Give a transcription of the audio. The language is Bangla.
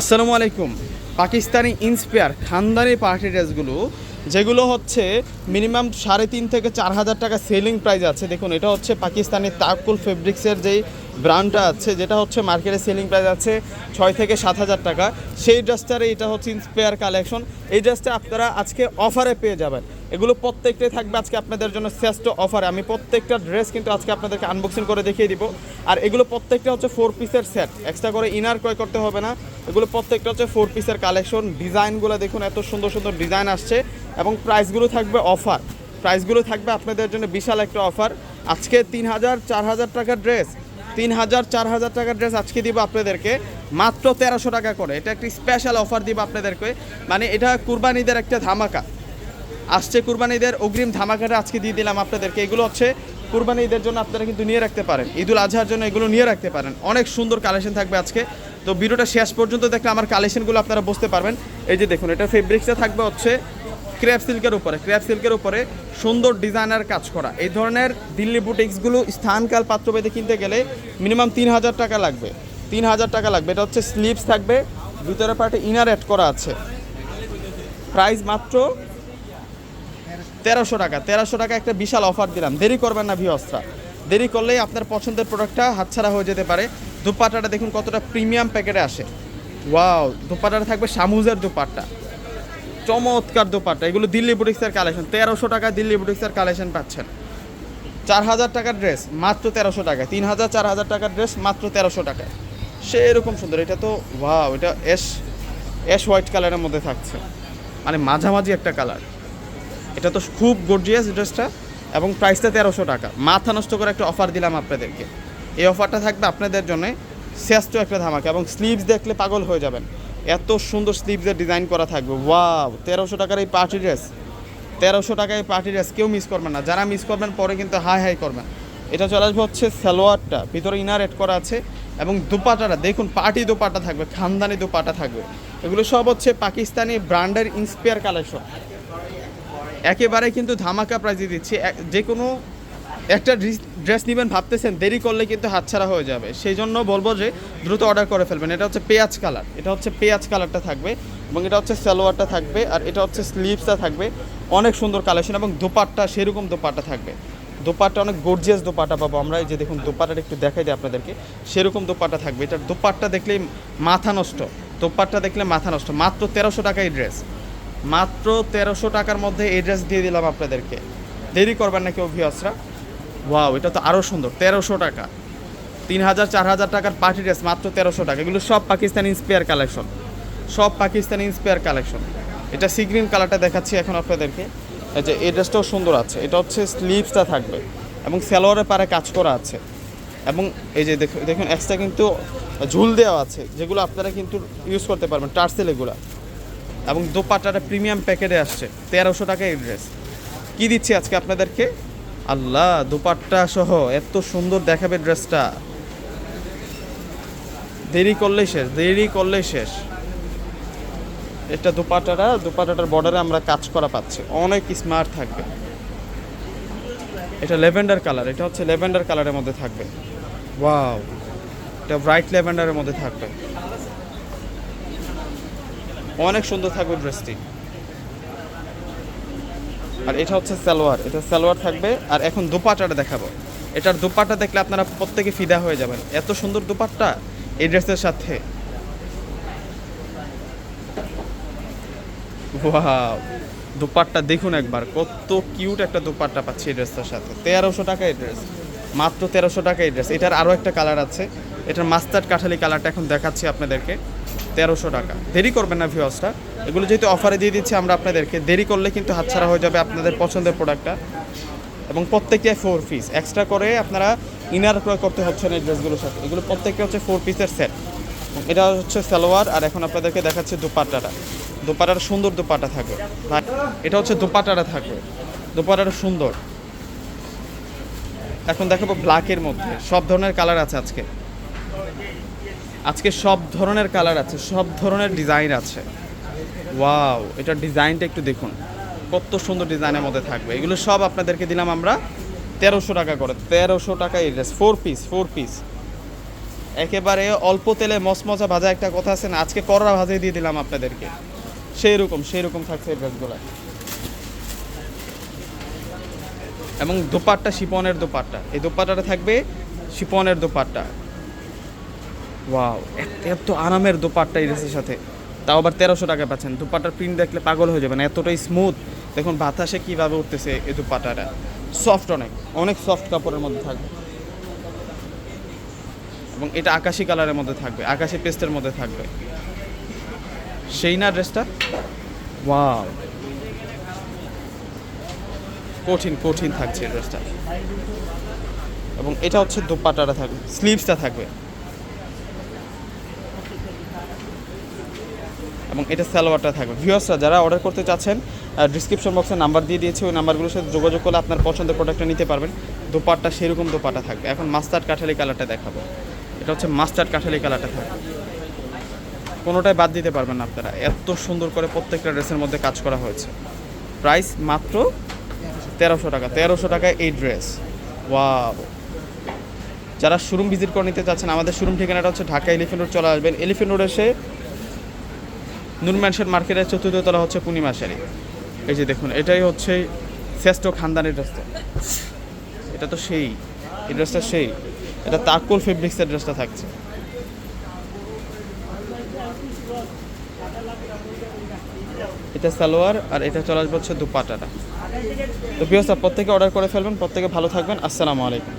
আসসালামু আলাইকুম। পাকিস্তানি ইন্সপায়ার খানদানি পার্টি ড্রেসগুলো যেগুলো হচ্ছে মিনিমাম সাড়ে তিন থেকে চার হাজার টাকা সেলিং প্রাইস আছে। দেখুন, এটা হচ্ছে পাকিস্তানি তাকুল ফেব্রিক্সের যেই ব্র্যান্ডটা আছে, যেটা হচ্ছে মার্কেটে সেলিং প্রাইস আছে ছয় থেকে সাত হাজার টাকা। সেই ড্রেসটারে এটা হচ্ছে ইন্সপায়ার কালেকশন এই ড্রেসটা আপনারা আজকে অফারে পেয়ে যাবেন। এগুলো প্রত্যেকটাই থাকবে আজকে আপনাদের জন্য শ্রেষ্ঠ অফারে আমি প্রত্যেকটা ড্রেস কিন্তু আজকে আপনাদেরকে আনবক্সিং করে দেখিয়ে দিব। আর এগুলো প্রত্যেকটা হচ্ছে ফোর পিসের সেট এক্সট্রা করে ইনার ক্রয় করতে হবে না। এগুলো প্রত্যেকটা হচ্ছে ফোর পিসের কালেকশন ডিজাইনগুলো দেখুন, এত সুন্দর সুন্দর ডিজাইন আসছে। এবং প্রাইসগুলো থাকবে অফার প্রাইসগুলো থাকবে আপনাদের জন্য বিশাল একটা অফার আজকে তিন হাজার, চার হাজার টাকার ড্রেস তিন হাজার চার হাজার টাকার ড্রেস আজকে দিব আপনাদেরকে। মাত্র তেরোশো টাকা করে। এটা একটি স্পেশাল অফার দিব আপনাদেরকে। মানে এটা কুরবানিদের একটা ধামাকা। আসছে কুরবানিদের অগ্রিম ধামাকাটা আজকে দিয়ে দিলাম আপনাদেরকে। এগুলো হচ্ছে কুরবানি ঈদের জন্য আপনারা কিন্তু নিয়ে রাখতে পারেন। ঈদুল আজহার জন্য এগুলো নিয়ে রাখতে পারেন। অনেক সুন্দর কালেকশন থাকবে আজকে। তো ভিডিওটা শেষ পর্যন্ত দেখলে আমার কালেকশনগুলো আপনারা বুঝতে পারবেন। এই যে দেখুন, এটা ফেব্রিক্সটা থাকবে হচ্ছে ক্র্যাপ সিল্কের উপরে, ক্র্যাপ সিল্কের উপরে সুন্দর ডিজাইনার কাজ করা। এই ধরনের দিল্লি বুটিক্সগুলো স্থানকাল পাত্রভেদে কিনতে গেলে মিনিমাম তিন হাজার টাকা লাগবে। তিন হাজার টাকা লাগবে। এটা হচ্ছে স্লিপস থাকবে, ভিতরে পার্টে ইনার অ্যাড করা আছে। প্রাইস মাত্র তেরোশো টাকা। তেরোশো টাকা একটা বিশাল অফার দিলাম। দেরি করবেন না ভিওসরা দেরি করলেই আপনার পছন্দের প্রোডাক্টটা হাতছাড়া হয়ে যেতে পারে। দুপাটাটা দেখুন কতটা প্রিমিয়াম প্যাকেটে আসে। ওয়াও দুপাটাটা থাকবে সামুজের দুপাট্টা। চমৎকার দুপাট্টা। এগুলো দিল্লি বুটিক্সের কালেকশন তেরোশো টাকা দিল্লি বুটিক্সের কালেকশন পাচ্ছেন। চার হাজার টাকার ড্রেস মাত্র তেরোশো টাকা তিন হাজার চার হাজার টাকার ড্রেস মাত্র তেরোশো টাকায়। সে এরকম সুন্দর। এটা তো ওয়াও এটা এস এস হোয়াইট কালারের মধ্যে থাকছে। মানে মাঝামাঝি একটা কালার এটা তো খুব গর্জিয়াস ড্রেসটা এবং প্রাইসটা তেরোশো টাকা। মাথা নষ্ট করে একটা অফার দিলাম আপনাদেরকে। এই অফারটা থাকবে আপনাদের জন্য শ্রেষ্ঠ একটা ধামাকা। এবং স্লিভস দেখলে পাগল হয়ে যাবেন। এত সুন্দর স্লিভসের ডিজাইন করা থাকবে। ওয়াও তেরোশো টাকার এই পার্টি ড্রেস তেরোশো টাকায় পার্টি ড্রেস কেউ মিস করবেন না। যারা মিস করবেন, পরে কিন্তু হাই হাই করবেন। এটা চলে আসবে হচ্ছে সালোয়ারটা। ভিতরে ইনার এড করা আছে এবং দুপাটাটা, দেখুন পার্টি দুপাটা থাকবে, খানদানি দুপাটা থাকবে। এগুলো সব হচ্ছে পাকিস্তানি ব্র্যান্ডের ইন্সপায়ার কালেকশন একেবারে কিন্তু ধামাকা প্রাইজে দিচ্ছে। যে কোনো একটা ড্রেস নেবেন ভাবতেছেন, দেরি করলে কিন্তু হাতছাড়া হয়ে যাবে। সেই জন্য বলব যে দ্রুত অর্ডার করে ফেলবেন। এটা হচ্ছে পেঁয়াজ কালার। এটা হচ্ছে পেঁয়াজ কালারটা থাকবে এবং এটা হচ্ছে সালোয়ারটা থাকবে আর এটা হচ্ছে স্লিভসটা থাকবে। অনেক সুন্দর কালেকশন এবং দোপাট্টা, সেরকম দোপাট্টা থাকবে। দোপাট্টা অনেক গর্জিয়াস দোপাট্টা পাবো আমরা। এই যে দেখুন, দোপাট্টাটা একটু দেখাই দিই আপনাদেরকে। সেরকম দোপাট্টা থাকবে। এটার দোপাট্টা দেখলেই মাথা নষ্ট। দোপাট্টা দেখলে মাথা নষ্ট। মাত্র তেরোশো টাকা এই ড্রেস মাত্র তেরোশো টাকার মধ্যে এই ড্রেস দিয়ে দিলাম আপনাদেরকে। দেরি করবেন না কেউ ভিওসরা ওয়াও, এটা তো আরও সুন্দর, তেরোশো টাকা। তিন হাজার, চার হাজার টাকার পার্টি ড্রেস, মাত্র তেরোশো টাকা। এগুলো সব পাকিস্তানি ইন্সপায়ার কালেকশন সব পাকিস্তানি ইন্সপায়ার কালেকশন এটা সি গ্রিন কালারটা দেখাচ্ছি এখন আপনাদেরকে। যে, এই ড্রেসটাও সুন্দর আছে। এটা হচ্ছে স্লিভসটা থাকবে এবং সালোয়ারের পারে কাজ করা আছে। এবং এই যে, দেখুন দেখুন এক্সট্রা কিন্তু ঝুল দেওয়া আছে, যেগুলো আপনারা কিন্তু ইউজ করতে পারবেন, টার্সেল এগুলো। এবং দোপাট্টাটা প্রিমিয়াম প্যাকেটে আসছে, তেরোশো টাকা এই ড্রেস কী দিচ্ছি আজকে আপনাদেরকে? আল্লাহ, দুপাট্টা সহ এত সুন্দর দেখাবে ড্রেসটা। দেরি করলেই শেষ, দেরি করলেই শেষ। এটা দোপাট্টাটা দোপাট্টাটার বর্ডারে আমরা কাজ করা পাচ্ছি। অনেক স্মার্ট থাকবে। এটা লেভেন্ডার কালার এটা হচ্ছে লেভেন্ডার কালারের মধ্যে থাকবে। ওয়াও এটা ব্রাইট লেভেন্ডারের মধ্যে থাকবে। অনেক সুন্দর থাকবে ড্রেসটি আর এটা হচ্ছে সালোয়ার। এটা সালোয়ার থাকবে। আর এখন দুপাট্টাটা দেখাবো। এটার দুপাট্টা দেখলে আপনারা প্রত্যেকে ফিদা হয়ে যাবেন। এত সুন্দর দুপাট্টা এই ড্রেসের সাথে। ওয়াও! দুপাট্টা দেখুন একবার। কত কিউট একটা দুপাট্টা পাচ্ছি এই ড্রেসটার সাথে। তেরোশো টাকা এই ড্রেস। মাত্র তেরোশো টাকা এই ড্রেস। এটার আরও একটা কালার আছে। এটার মাস্টার্ড কাঠালি কালারটা এখন দেখাচ্ছি আপনাদেরকে। তেরোশো টাকা। দেরি করবেন না ভিওসটা এগুলো যেহেতু অফারে দিয়ে দিচ্ছি, আমরা আপনাদেরকে দেরি করলে কিন্তু হাতছাড়া হয়ে যাবে আপনাদের পছন্দের প্রোডাক্টটা এবং প্রত্যেকটাই ফোর পিস এক্সট্রা করে আপনারা ইনার ক্রয় করতে হচ্ছে না এই ড্রেসগুলোর সাথে। এগুলো প্রত্যেকটা হচ্ছে ফোর পিসের সেট এটা হচ্ছে সালোয়ার, আর এখন আপনাদেরকে দেখাচ্ছে দুপাট্টাটা। দুপাটার সুন্দর দুপাটা থাকবে। এটা হচ্ছে দুপাটাটা থাকবে। দুপাটাটা সুন্দর। এখন দেখাবো ব্ল্যাকের মধ্যে। সব ধরনের কালার আছে আজকে। আজকে সব ধরনের কালার আছে, সব ধরনের ডিজাইন আছে। ওয়াও এটার ডিজাইনটা একটু দেখুন। কত সুন্দর ডিজাইনের মধ্যে থাকবে। এগুলো সব আপনাদেরকে দিলাম আমরা তেরোশো টাকা করে। তেরোশো টাকা এই dress four piece four piece একেবারে অল্প তেলে মচমচা ভাজা একটা কথা আছে না, আজকে কররা ভাজে দিয়ে দিলাম আপনাদেরকে। সেই রকম সেই রকম থাকছে এই ড্রেসগুলো এবং দোপাট্টা, শিপনের দোপাট্টা। এই দোপাট্টাটা থাকবে শিপনের দোপাট্টা। ওয়াও এত- আরামের দোপাট্টা এই ড্রেসের সাথে। তাও আবার তেরোশো টাকা পাচ্ছেন। দোপাট্টার প্রিন্ট দেখলে পাগল হয়ে যাবেন, এতটাই স্মুথ দেখুন বাতাসে কীভাবে উঠতেছে এই দুপাটাটা সফট অনেক অনেক সফট কাপড়ের মধ্যে থাকবে। এবং এটা আকাশি কালারের মধ্যে থাকবে, আকাশি পেস্টের মধ্যে থাকবে। সেই না ড্রেসটা ওয়াও কঠিন কঠিন থাকছে ড্রেসটা এবং এটা হচ্ছে দোপাট্টাটা থাকবে স্লিভসটা থাকবে। এবং এটা সালোয়ারটা থাকবে। ভিউয়ার্সরা যারা অর্ডার করতে চাচ্ছেন ডিসক্রিপশন বক্সে নাম্বার দিয়ে দিয়েছে, ওই নাম্বারগুলোর সাথে যোগাযোগ করলে আপনার পছন্দের প্রোডাক্টটা নিতে পারবেন। দোপাট্টা সেরকম দোপাট্টা থাকবে। এখন মাস্টার্ড কাঠালি কালারটা দেখাবো। এটা হচ্ছে মাস্টার্ড কাঠালি কালারটা থাকবে। কোনোটাই বাদ দিতে পারবেন না আপনারা। এত সুন্দর করে প্রত্যেকটা ড্রেসের মধ্যে কাজ করা হয়েছে। প্রাইস মাত্র তেরোশো টাকা। তেরোশো টাকায় এই ড্রেস ওয়াও যারা শোরুম ভিজিট করে নিতে চাচ্ছেন, আমাদের শোরুম ঠিকানাটা হচ্ছে ঢাকা এলিফেন্ট রোড চলে আসবেন। এলিফেন্ট রোড এসে নুন ম্যানশন মার্কেটের চতুর্থ তলা হচ্ছে পূর্ণিমা শাড়ি এই যে দেখুন, এটাই হচ্ছে শ্রেষ্ঠ খানদানের ড্রেসটা এটা তো সেই, এই ড্রেসটা সেই। এটা তাকুল ফেব্রিক্সের ড্রেসটা থাকছে। এটা সালোয়ার আর এটা চলে আসবে হচ্ছে দুপাটাটা। তো বিয়সা প্রত্যেকে অর্ডার করে ফেলবেন, প্রত্যেকে ভালো থাকবেন। আসসালামু আলাইকুম।